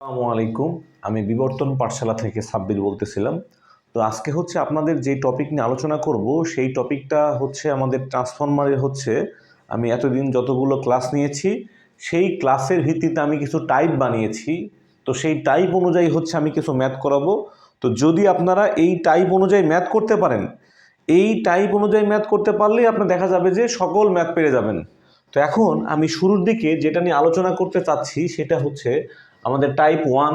আসসালামু আলাইকুম। আমি বিবর্তন পাঠশালা থেকে সাব্বির বলতেছিলাম। তো আজকে হচ্ছে আপনাদের যে টপিক নিয়ে আলোচনা করব, সেই টপিকটা হচ্ছে আমাদের ট্রান্সফরমারের হচ্ছে, আমি এতদিন যতগুলো ক্লাস নিয়েছি, সেই ক্লাসের ভিত্তিতে আমি কিছু টাইপ বানিয়েছি। তো সেই টাইপ অনুযায়ী হচ্ছে আমি কিছু ম্যাথ করাবো। তো যদি আপনারা এই টাইপ অনুযায়ী ম্যাথ করতে পারেন, এই টাইপ অনুযায়ী ম্যাথ করতে পারলেই আপনার দেখা যাবে যে সকল ম্যাথ পেরে যাবেন। তো এখন আমি শুরুর দিকে যেটা নিয়ে আলোচনা করতে চাচ্ছি, সেটা হচ্ছে আমাদের টাইপ ওয়ান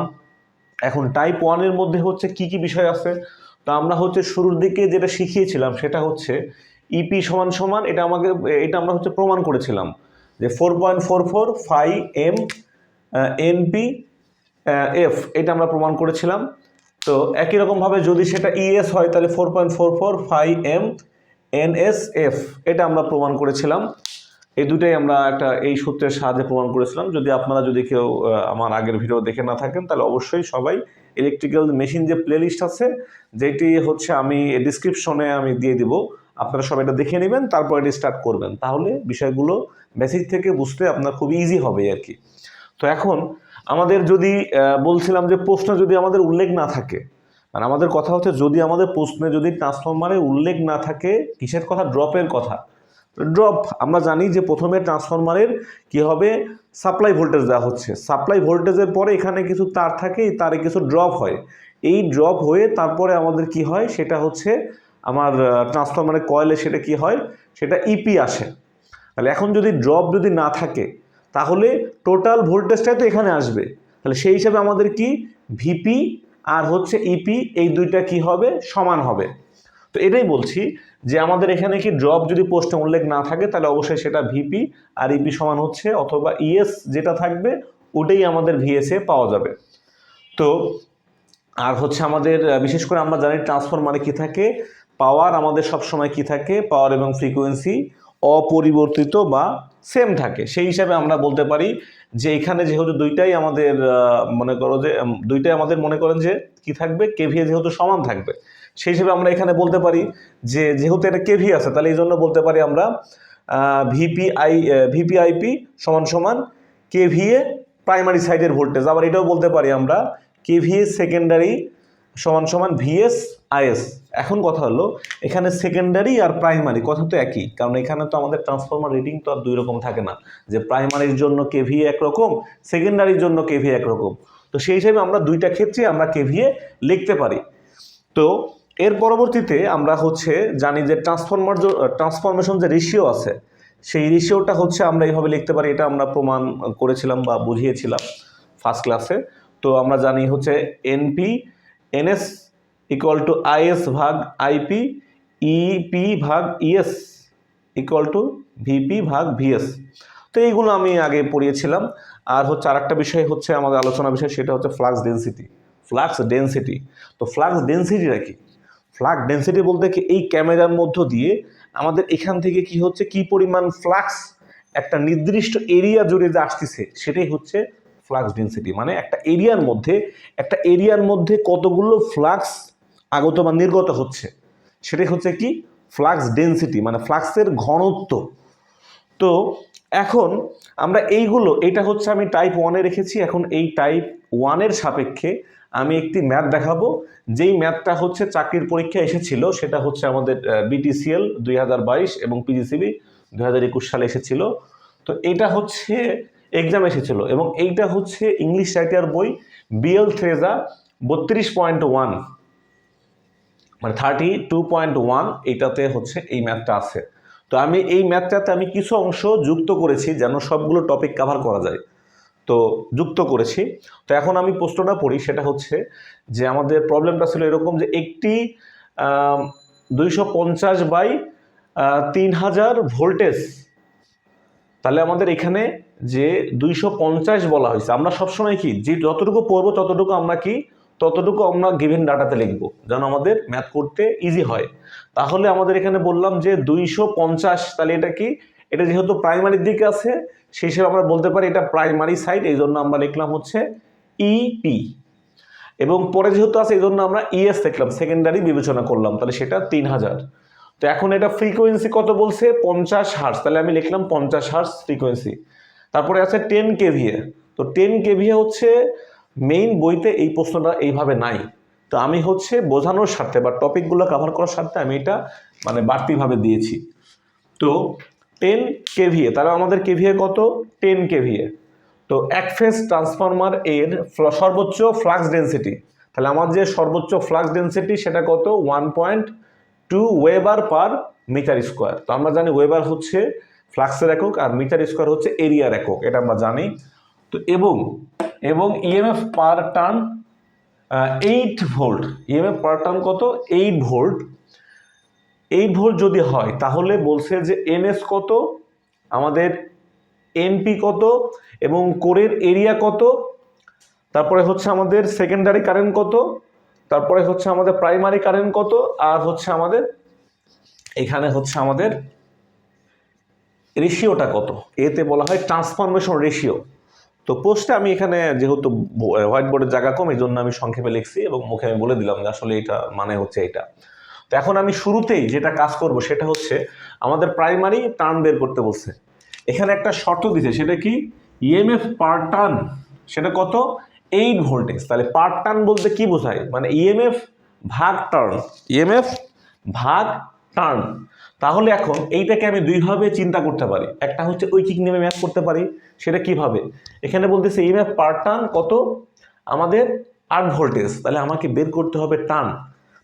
এখন টাইপ ওয়ানের মধ্যে হচ্ছে কি কি বিষয় আছে? তো আমরা হচ্ছে শুরুর দিকে যেটা শিখিয়েছিলাম সেটা হচ্ছে ইপি সমান সমান, এটা আমাকে, এটা আমরা হচ্ছে প্রমাণ করেছিলাম। যে four point four four five M NP F এটা আমরা প্রমাণ করেছিলাম। তো একই রকমভাবে যদি সেটা ইএস হয়, তাহলে four point four four five M NSF এটা আমরা প্রমাণ করেছিলাম। এই দুটাই আমরা একটা এই সূত্রের সাহায্যে প্রমাণ করেছিলাম। যদি আপনারা যদি কেউ আমার আগের ভিডিও দেখে না থাকেন, তাহলে অবশ্যই সবাই ইলেকট্রিক্যাল মেশিন যে প্লেলিস্ট আছে, যেটি হচ্ছে আমি ডিসক্রিপশনে আমি দিয়ে দিব। আপনারা সবাই এটা দেখে নেবেন, তারপর এটি স্টার্ট করবেন। তাহলে বিষয়গুলো বেসিক থেকে বুঝতে আপনার খুব ইজি হবে আর কি। তো এখন আমাদের যদি বলছিলাম যে প্রশ্ন যদি আমাদের উল্লেখ না থাকে মানে আমাদের কথা হচ্ছে যদি আমাদের প্রশ্নে যদি ট্রান্সফরমারে উল্লেখ না থাকে, কিসের কথা? ড্রপের কথা। ড্রপ আমরা জানি যে প্রথমে ট্রান্সফরমারের কি হবে? সাপ্লাই ভোল্টেজ দেওয়া হচ্ছে। সাপ্লাই ভোল্টেজের পরে এখানে কিছু তার থাকে তারে কিছু ড্রপ হয়। এই ড্রপ হয়ে তারপরে আমাদের কি হয়? সেটা হচ্ছে আমার ট্রান্সফরমারের কয়েলে সেটা কি হয়? সেটা ইপি আসে। তাহলে এখন যদি ড্রপ যদি না থাকে, তাহলে টোটাল ভোল্টেজটাই তো এখানে আসবে। তাহলে সেই হিসাবে আমাদের কি? ভিপি আর হচ্ছে ইপি এই দুইটা কি হবে? সমান হবে। তো এটাই বলছি। যে আমাদের এখানে কি ড্রপ যদি পোস্টে উল্লেখ না থাকে, তাহলে অবশ্যই সেটা ভিপি আর ইপি সমান হচ্ছে অথবা ইএস যেটা থাকবে, ওটাই আমাদের ভিএসএ পাওয়া যাবে। তো, আর হচ্ছে আমাদের বিশেষ করে আমরা জানি ট্রান্সফরমারে কি থাকে? পাওয়ার আমাদের সব সময় কি থাকে? পাওয়ার এবং ফ্রিকোয়েন্সি অপরিবর্তিত বা সেম থাকে। সেই হিসাবে আমরা বলতে পারি যে এখানে যেহেতু দুইটাই আমাদের মনে করো যে দুইটাই আমাদের মনে করেন যে কি থাকবে? কেভিএ যেহেতু সমান থাকবে। সেই হিসেবে আমরা এখানে বলতে পারি যে যেহেতু এটা কেভি আছে, তাহলে এই জন্য বলতে পারি আমরা ভিপিআই ভিপিআইপি সমান সমান কেভিএ প্রাইমারি সাইডের ভোল্টেজ। আবার এটাও বলতে পারি আমরা, কেভিএ সেকেন্ডারি সমান সমান ভিএস, আইএস। এখন কথা হলো, এখানে সেকেন্ডারি আর প্রাইমারি কথা তো একই, কারণ এখানে তো আমাদের ট্রান্সফরমার রিডিং তো আর দুই রকম থাকে না, যে প্রাইমারির জন্য কেভিএ একরকম, সেকেন্ডারির জন্য কেভিএ একরকম। তো সেই হিসেবে আমরা দুইটা ক্ষেত্রে আমরা কেভিএ লিখতে পারি। তো এর পরবর্তীতে আমরা হচ্ছে জানি যে ট্রান্সফরমার ট্রান্সফরমেশন যে রেশিও আছে, সেই রেশিওটা হচ্ছে আমরা এইভাবে লিখতে পারি, এটা আমরা প্রমাণ করেছিলাম বা বুঝিয়েছিলাম ফার্স্ট ক্লাসে তো আমরা জানি হচ্ছে NP NS equal to IS ভাগ আইপি ইপি ভাগ ইএস ইকুয়াল টু ভিপি ভাগ ভিএস তো এইগুলো আমি আগে পড়িয়েছিলাম। আর হচ্ছে আরেকটা বিষয় হচ্ছে আমাদের আলোচনা বিষয়, সেটা হচ্ছে ফ্লাক্স ডেন্সিটি ফ্লাক্স ডেন্সিটি তো ফ্লাক্স ডেন্সিটিটা কি? ফ্লাক্স ডেন্সিটি বলতে কি এই ক্যামেরার মধ্য দিয়ে আমাদের এখান থেকে কি হচ্ছে, কি পরিমাণ ফ্লাক্স একটা নির্দিষ্ট এরিয়া জুড়ে যে আসতেছে, সেটাই হচ্ছে ফ্লাক্স ডেন্সিটি। মানে একটা এরিয়ার মধ্যে, একটা এরিয়ার মধ্যে কতগুলো ফ্লাক্স আগত বা নির্গত হচ্ছে, সেটাই হচ্ছে কি ফ্লাক্স ডেন্সিটি মানে ফ্লাক্সের ঘনত্ব। তো এখন আমরা এইগুলো, এটা হচ্ছে আমি টাইপ ওয়ানে রেখেছি, এখন এই টাইপ ওয়ানের সাপেক্ষে আমি একটি ম্যাথ দেখাবো। যেই ম্যাথটা হচ্ছে চাকরির পরীক্ষা এসেছিল, সেটা হচ্ছে আমাদের বিটিসিএল দুই হাজার বাইশ এবং পিজিসিবি দুই হাজার একুশ সালে এসেছিল। তো এটা হচ্ছে এক্সাম এসেছিল এবং এইটা হচ্ছে ইংলিশ রাইটার বই বিএল থ্রেজা বত্রিশ পয়েন্ট ওয়ান। মানে থার্টি টু পয়েন্ট ওয়ান এইটাতে হচ্ছে এই ম্যাথটা আছে। তো আমি এই ম্যাথটাতে আমি কিছু অংশ যুক্ত করেছি যেন সবগুলো টপিক কভার করা যায়। তো যুক্ত করেছি। তো এখন আমি প্রশ্নটা পড়ি, সেটা হচ্ছে যে আমাদের প্রবলেমটা ছিল এরকম যে একটি দুইশো পঞ্চাশ বাই তিন হাজার ভোল্টেজ। তাহলে আমাদের এখানে যে দুইশো পঞ্চাশ বলা হয়েছে, আমরা সবসময় কি, যে যতটুকু পড়ব ততটুকু আমরা কি, ততটুকু আমরা গিভেন ডাটাতে লিখব, যেন আমাদের ম্যাথ করতে ইজি হয়। তাহলে আমাদের এখানে বললাম যে দুইশো পঞ্চাশ, তাহলে এটা কি এটা যেহেতু প্রাইমারির দিকে আছে, সেই হিসেবে আমরা বলতে পারি এটা প্রাইমারি সাইড এই জন্য আমরা লিখলাম হচ্ছে ইপি এবং পরে যেহেতু আছে, এই জন্য আমরা ইএস দেখলাম সেকেন্ডারি বিবেচনা করলাম, তাহলে সেটা তিন হাজার। তো এখন এটা ফ্রিকোয়েন্সি কত বলছে? পঞ্চাশ হার্স তাহলে আমি লিখলাম পঞ্চাশ হার্স ফ্রিকোয়েন্সি তারপরে আছে টেন কেভিএ তো টেন কেভিএ হচ্ছে মেইন বইতে এই প্রশ্নটা এইভাবে নাই। তো আমি হচ্ছে বোঝানোর স্বার্থে বা টপিকগুলো কভার করার স্বার্থে আমি এটা মানে বাড়তিভাবে দিয়েছি। তো টেন কেভিএ, তাহলে আমাদের কেভিএ কত? Ten KVA. তো এক ফেজ ট্রান্সফরমার এর সর্বোচ্চ ফ্লাক্স ডেন্সিটি, তাহলে আমার যে সর্বোচ্চ ফ্লাক্স ডেন্সিটি সেটা কত? One point two weber per metre square. তো আমরা জানি ওয়েবার হচ্ছে ফ্লাক্সের একক আর মিটার স্কোয়ার হচ্ছে এরিয়ার একক, এটা আমরা জানি। তো এবং এবং EMF per turn eight volt EMF per turn কত? এইট ভোল্ট এইট ভোল্ট যদি হয়, তাহলে বলছে যে এনএস কত? আমাদের এনপি কত? এবং কোরের এরিয়া কত? তারপরে হচ্ছে আমাদের সেকেন্ডারি কারেন্ট কত? তারপরে হচ্ছে আমাদের প্রাইমারি কারেন্ট কত? আর হচ্ছে আমাদের, এখানে হচ্ছে আমাদের রেশিওটা কত? এতে বলা হয় ট্রান্সফরমেশন রেশিও তো পোস্টে আমি এখানে যেহেতু হোয়াইট বোর্ডের জায়গা কম এই জন্য আমি সংক্ষেপে লিখছি এবং মুখে আমি বলে দিলাম যে আসলে এটা মানে হচ্ছে এটা। তো এখন আমি শুরুতেই যেটা কাজ করব সেটা হচ্ছে আমাদের প্রাইমারি টার্ন বের করতে বলছে। এখানে একটা শর্ত দিছে, সেটা কি? ইএমএফ পার টার্ন সেটা কত? এইট ভোল্টেজ তাহলে পার টার্ন বলতে কি বোঝায়? মানে ইএমএফ ভাগ টার্ন ইএমএফ ভাগ টার্ন তাহলে এখন এইটাকে আমি দুইভাবে চিন্তা করতে পারি। একটা হচ্ছে ঐকিক নেমে ম্যাথ করতে পারি, সেটা কীভাবে? এখানে বলতেছে ইএমএফ পার টার্ন কত? আমাদের আট ভোল্টেজ তাহলে আমাকে বের করতে হবে টান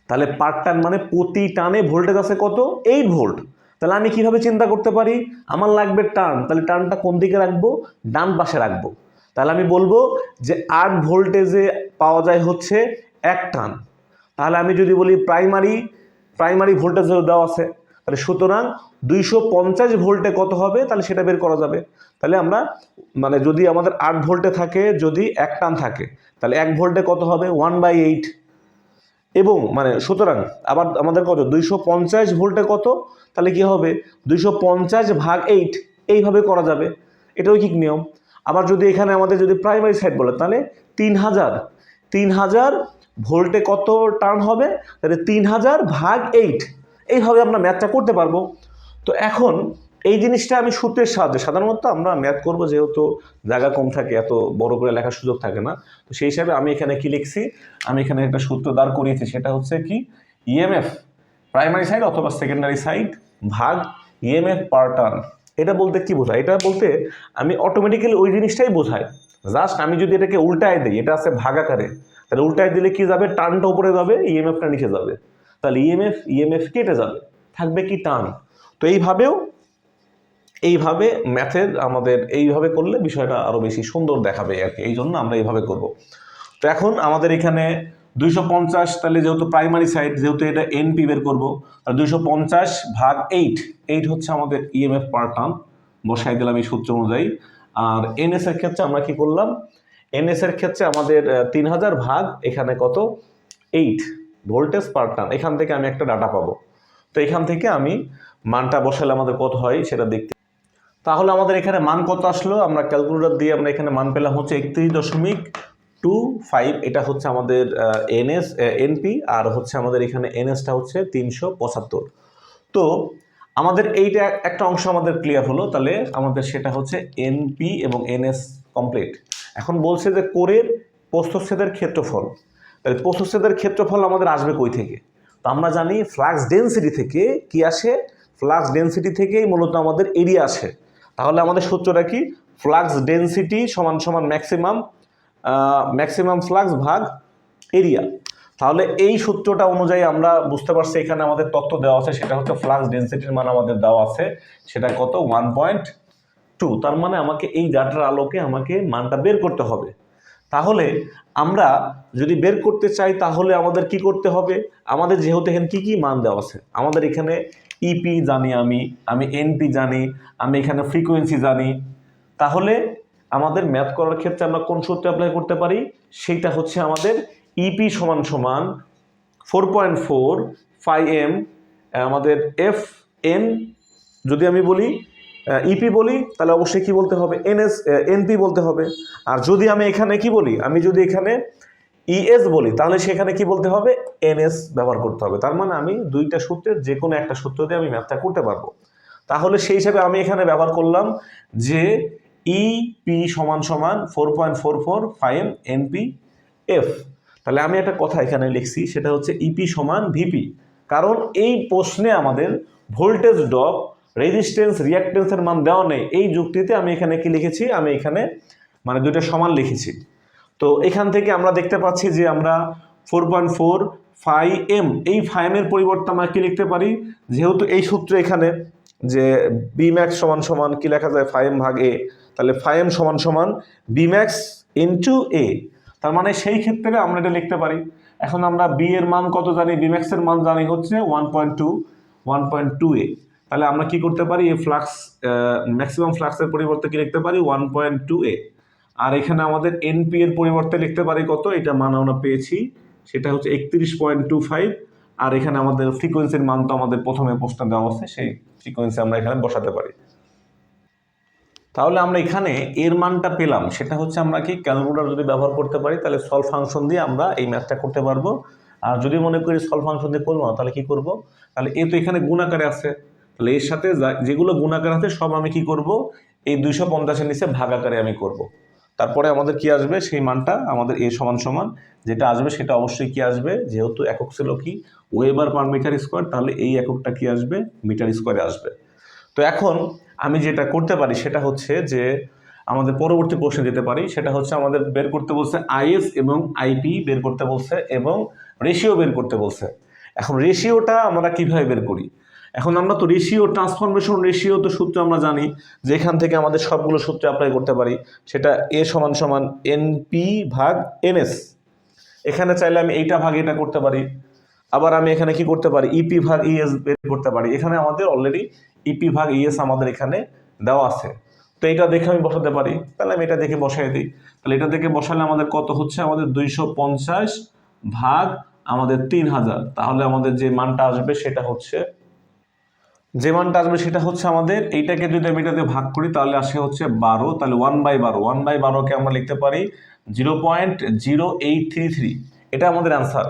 তাহলে পার টান মানে প্রতি টানে ভোল্টেজ আছে কত? এইট ভোল্ট তাহলে আমি কীভাবে চিন্তা করতে পারি? আমার লাগবে টান। তাহলে টানটা কোন দিকে রাখব? ডান পাশে রাখব। তাহলে আমি বলব যে আট ভোল্টেজে পাওয়া যায় হচ্ছে এক টান। তাহলে আমি যদি বলি প্রাইমারি প্রাইমারি ভোল্টেজ দেওয়া আছে। তাহলে সুতরাং দুইশো পঞ্চাশ ভোল্টে কত হবে? তাহলে সেটা বের করা যাবে। তাহলে আমরা মানে যদি আমাদের আট ভোল্টে থাকে, যদি এক টান থাকে, তাহলে এক ভোল্টে কত হবে? ওয়ান বাই এইট এবং মানে সুতরাং আবার আমাদের কত? দুইশো পঞ্চাশ ভোল্টে কত? তাহলে কি হবে? দুইশো পঞ্চাশ ভাগ এইট এইভাবে করা যাবে। এটাও কি নিয়ম। আবার যদি এখানে আমাদের যদি প্রাইমারি সাইড বলে, তাহলে তিন হাজার। তিন হাজার ভোল্টে কত টার্ন হবে? তাহলে তিন হাজার ভাগ এইট এইভাবে আমরা ম্যাথটা করতে পারব। তো এখন এই জিনিসটা আমি সূত্রের সাহায্যে, সাধারণত আমরা ম্যাথ করব যেহেতু জায়গা কম থাকে, এত বড় করে লেখার সুযোগ থাকে না। তো সেই হিসাবে আমি এখানে কি লিখছি? আমি এখানে একটা সূত্র দাঁড় করিয়েছি, সেটা হচ্ছে কি? ইএমএফ প্রাইমারি সাইড অথবা সেকেন্ডারি সাইড ভাগ ইএমএফ পার টার্ন এটা বলতে কি বোঝায়? এটা বলতে আমি অটোমেটিক্যালি ওই জিনিসটাই বোঝাই জাস্ট আমি যদি এটাকে উল্টায় দিই, এটা আছে ভাগাকারে, তাহলে উল্টায় দিলে কি যাবে? টার্নটা উপরে যাবে ইএমএফটা নিচে যাবে। তাহলে ইএমএফ ইএমএফ কেটে যাবে। থাকবে কি টার্ন তো এইভাবেও এইভাবে ম্যাথের আমাদের এইভাবে করলে বিষয়টা আরও বেশি সুন্দর দেখাবে আর কি এই জন্য আমরা এইভাবে করব। তো এখন আমাদের এখানে দুইশো পঞ্চাশ, তাহলে যেহেতু প্রাইমারি সাইড যেহেতু এটা এনপি বের করব, তাহলে দুইশো পঞ্চাশ ভাগ এইট এইট হচ্ছে আমাদের ইএমএফ পার টার্ন বসাই দিলাম এই সূত্র অনুযায়ী। আর এনএস এর ক্ষেত্রে আমরা কি করলাম? এনএস এর ক্ষেত্রে আমাদের তিন হাজার ভাগ এখানে কত? এইট ভোল্টেজ পার টার্ন এখান থেকে আমি একটা ডাটা পাবো। তো এখান থেকে আমি মানটা বসালে আমাদের কত হয় সেটা দেখতে তাহলে আমাদের এখানে মান কত আসলো? আমরা ক্যালকুলেটর দিয়ে আমরা এখানে মান পেলাম হচ্ছে একত্রিশ দশমিক টু ফাইভ। এটা হচ্ছে আমাদের এনএস এনপি আর হচ্ছে আমাদের এখানে এনএসটা হচ্ছে তিনশো পঁচাত্তর। তো আমাদের এইটা একটা অংশ আমাদের ক্লিয়ার হলো, তাহলে আমাদের সেটা হচ্ছে এনপি এবং এনএস কমপ্লিট এখন বলছে যে কোরের প্রস্থচ্ছেদের ক্ষেত্রফল। তাহলে প্রস্থচ্ছেদের ক্ষেত্রফল আমাদের আসবে কই থেকে? তো আমরা জানি ফ্লাক্স ডেন্সিটি থেকে কি আসে? ফ্লাক্স ডেন্সিটি থেকেই মূলত আমাদের এরিয়া আসে। তাহলে আমাদের সূত্রটা কি? ফ্লাক্স ডেন্সিটি সমান সমান ম্যাক্সিমাম ম্যাক্সিমাম ফ্লাক্স ভাগ এরিয়া। তাহলে এই সূত্রটা অনুযায়ী আমরা বুঝতে পারছি এখানে আমাদের তথ্য দেওয়া আছে, সেটা হচ্ছে ফ্লাক্স ডেন্সিটির মান আমাদের দেওয়া আছে। সেটা কত? ওয়ান পয়েন্ট টু তার মানে আমাকে এই ডাটার আলোকে আমাকে মানটা বের করতে হবে। তাহলে আমরা যদি বের করতে চাই, তাহলে আমাদের কি করতে হবে? আমাদের যেহেতু এখানে কি কি মান দেওয়া আছে? আমাদের এখানে ইপি জানি আমি আমি এনপি জানি, আমি এখানে ফ্রিকোয়েন্সি জানি। তাহলে আমাদের ম্যাথ করার ক্ষেত্রে আমরা কোন সূত্র অ্যাপ্লাই করতে পারি? সেইটা হচ্ছে আমাদের ইপি সমান সমান four point four five M আমাদের এফ এন যদি আমি বলি ইপি বলি, তাহলে অবশ্যই কি বলতে হবে? এনএস এনপি বলতে হবে। আর যদি আমি এখানে কি বলি? আমি যদি এখানে ইএস বলি, তাহলে সেখানে কি বলতে হবে? এনএস ব্যবহার করতে হবে। তার মানে আমি দুইটা সূত্রের যে কোনো একটা সূত্র দিয়ে আমি ম্যাথটা করতে পারব। তাহলে সেই হিসাবে আমি এখানে ব্যবহার করলাম যে ই পি সমান সমান four point four four five NP F তাহলে আমি একটা কথা এখানে লিখছি, সেটা হচ্ছে ইপি সমান ভিপি কারণ এই প্রশ্নে আমাদের ভোল্টেজ ড্রপ রেজিস্ট্যান্স রিয়াক্টেন্সের মান দেওয়া নেই। এই যুক্তিতে আমি এখানে কি লিখেছি? আমি এখানে মানে দুইটা সমান লিখেছি। তো এখান থেকে আমরা দেখতে পাচ্ছি যে আমরা four point four five M এই ফাইমের পরিবর্তে আমরা কি লিখতে পারি? যেহেতু এই সূত্র এখানে যে বি ম্যাক্স সমান সমান কি লেখা যায়? ফাইভ ভাগ এ তাহলে ফাইভ এম সমান সমান বি ম্যাক্স ইন্টু এ তার মানে সেই ক্ষেত্রে আমরা এটা লিখতে পারি। এখন আমরা বি এর মান কত জানি? বি ম্যাক্স এর মান জানি হচ্ছে one point two one point two A তাহলে আমরা কি করতে পারি? এই ফ্লাক্স ম্যাক্সিমাম ফ্লাক্সের পরিবর্তে কি লিখতে পারি? ওয়ান পয়েন্ট টু এ আর এখানে আমাদের এনপি এর পরিবর্তে লিখতে পারি কত? এটা মান আমরা পেয়েছি। সেটা হচ্ছে একত্রিশ পয়েন্ট টু ফাইভ। আর এখানে আমাদের ফ্রিকোয়েন্সির মান তো আমাদের প্রথমে প্রশ্ন দেওয়া আছে, সেই ফ্রিকোয়েন্সি আমরা এখানে বসাতে পারি। তাহলে আমরা এখানে এর মানটা পেলাম। সেটা হচ্ছে আমরা কি ক্যালকুলেটর যদি ব্যবহার করতে পারি, তাহলে সলভ ফাংশন দিয়ে আমরা এই ম্যাথটা করতে পারব। আর যদি মনে করি সলভ ফাংশন দিয়ে করব না, তাহলে কি করব? তাহলে এ তো এখানে গুণাকারে আছে। তাহলে এর সাথে যেগুলো গুণাকার আছে, সব আমি কি করব? এই দুইশো পঞ্চাশের নিচে ভাগ আকারে আমি করব। তারপরে আমাদের কি আসবে? সেই মানটা আমাদের এ সমান সমান। যেটা আসবে সেটা অবশ্যই কি আসবে? যেহেতু একক ছিল কি? ওয়েবার পার মিটার স্কোয়ার, তাহলে এই এককটা কি আসবে? মিটার স্কোয়ারে আসবে। তো এখন আমি যেটা করতে পারি সেটা হচ্ছে যে, আমাদের পরবর্তী প্রশ্নে যেতে পারি, সেটা হচ্ছে আমাদের বের করতে বলছে আইএস এবং আইপি বের করতে বলছে এবং রেশিও বের করতে বলছে। এখন রেশিওটা আমরা কীভাবে বের করি? এখন আমরা তো রেশিও ট্রান্সফরমেশন রেশিও তো সূত্র আমরা জানি যে এখান থেকে আমাদের সবগুলো সূত্র অ্যাপ্লাই করতে পারি, সেটা এ সমান সমান এনপি ভাগ এনএস এখানে চাইলে আমি এইটা ভাগ এটা করতে পারি, আবার আমি এখানে কি করতে পারি ইপি ভাগ ইএস বের করতে পারি। এখানে আমাদের অলরেডি ইপি ভাগ ইএস আমাদের এখানে দেওয়া আছে। তো এটা দেখে আমি বসাতে পারি, তাহলে আমি এটা দেখে বসাই দিই। তাহলে এটা দেখে বসালে আমাদের কত হচ্ছে? আমাদের দুইশো পঞ্চাশ ভাগ আমাদের তিন হাজার। তাহলে আমাদের যে মানটা আসবে সেটা হচ্ছে যে মানটা আসবে সেটা হচ্ছে আমাদের, এইটাকে যদি আমি এটাতে ভাগ করি, তাহলে আসে হচ্ছে বারো, তাহলে ওয়ান বাই বারো ওয়ান বাই বারোকে আমরা লিখতে পারি zero point zero eight three three এটা আমাদের অ্যান্সার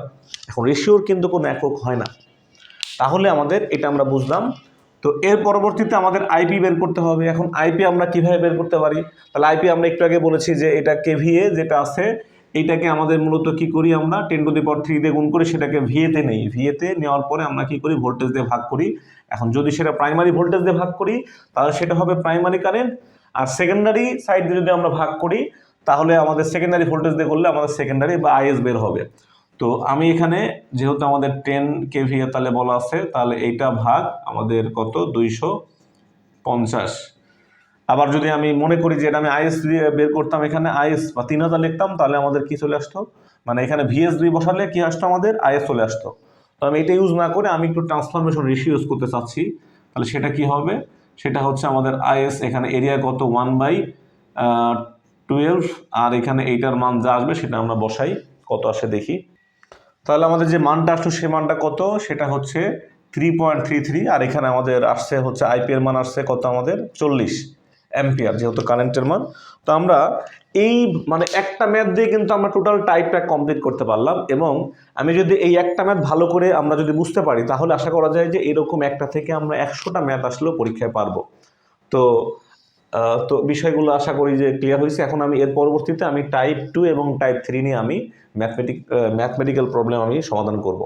এখন রেশিওর কিন্তু কোনো একক হয় না। তাহলে আমাদের এটা আমরা বুঝলাম। তো এর পরবর্তীতে আমাদের আইপি বের করতে হবে। এখন আইপি আমরা কীভাবে বের করতে পারি? তাহলে আইপি আমরা একটু আগে বলেছি যে এটা কেভিএ যেটা আছে এইটাকে আমাদের মূলত কি করি আমরা? Ten to the power three দিয়ে গুণ করে সেটাকে ভিএতে নেই। ভিএতে নেওয়ার পরে আমরা কি করি? ভোল্টেজ দিয়ে ভাগ করি। এখন যদি সেটা প্রাইমারি ভোল্টেজ দিয়ে ভাগ করি, তাহলে সেটা হবে প্রাইমারি কারেন্ট আর সেকেন্ডারি সাইড দিয়ে যদি আমরা ভাগ করি, তাহলে আমাদের সেকেন্ডারি ভোল্টেজ দিয়ে করলে আমাদের সেকেন্ডারি বা আইএস বের হবে। তো আমি এখানে যেহেতু আমাদের টেন কে কেভিএ তাহলে বলা আছে, তাহলে এইটা ভাগ আমাদের কত? দুইশো পঞ্চাশ। আবার যদি আমি মনে করি যে এটা আমি আইএস দিয়ে বের করতাম এখানে আইএস বা তিন হাজার লিখতাম, তাহলে আমাদের কি চলে আসতো? মানে এখানে ভিএস দুই বসালে কি আসতো আমাদের? আইএস চলে আসতো। তো আমি এটা ইউজ না করে আমি একটু ট্রান্সফরমেশন রেশিও ইউজ করতে চাচ্ছি। তাহলে সেটা কি হবে? সেটা হচ্ছে আমাদের আইএস এখানে এরিয়া কত? ওয়ান বাই টুয়েলভ আর এখানে এইটার মান যা আসবে সেটা আমরা বসাই। কত আসে দেখি। তাহলে আমাদের যে মানটা আসলো সে মানটা কত? সেটা হচ্ছে থ্রি পয়েন্ট থ্রি থ্রি আর এখানে আমাদের আসছে হচ্ছে আইপিএর মান আসছে কত আমাদের? চল্লিশ। অ্যাম্পিয়ার যেহেতু কারেন্টের মান, তো আমরা এই মানে একটা ম্যাথ দিয়ে কিন্তু আমরা টোটাল টাইপটা কমপ্লিট করতে পারলাম এবং আমি যদি এই একটা ম্যাথ ভালো করে আমরা যদি বুঝতে পারি, তাহলে আশা করা যায় যে এরকম একটা থেকে আমরা একশোটা ম্যাথ আসলেও পরীক্ষায় পারব। তো তো বিষয়গুলো আশা করি যে ক্লিয়ার হয়েছে। এখন আমি এর পরবর্তীতে আমি টাইপ টু এবং টাইপ থ্রি নিয়ে আমি ম্যাথমেটিক ম্যাথমেটিক্যাল প্রবলেম আমি সমাধান করব।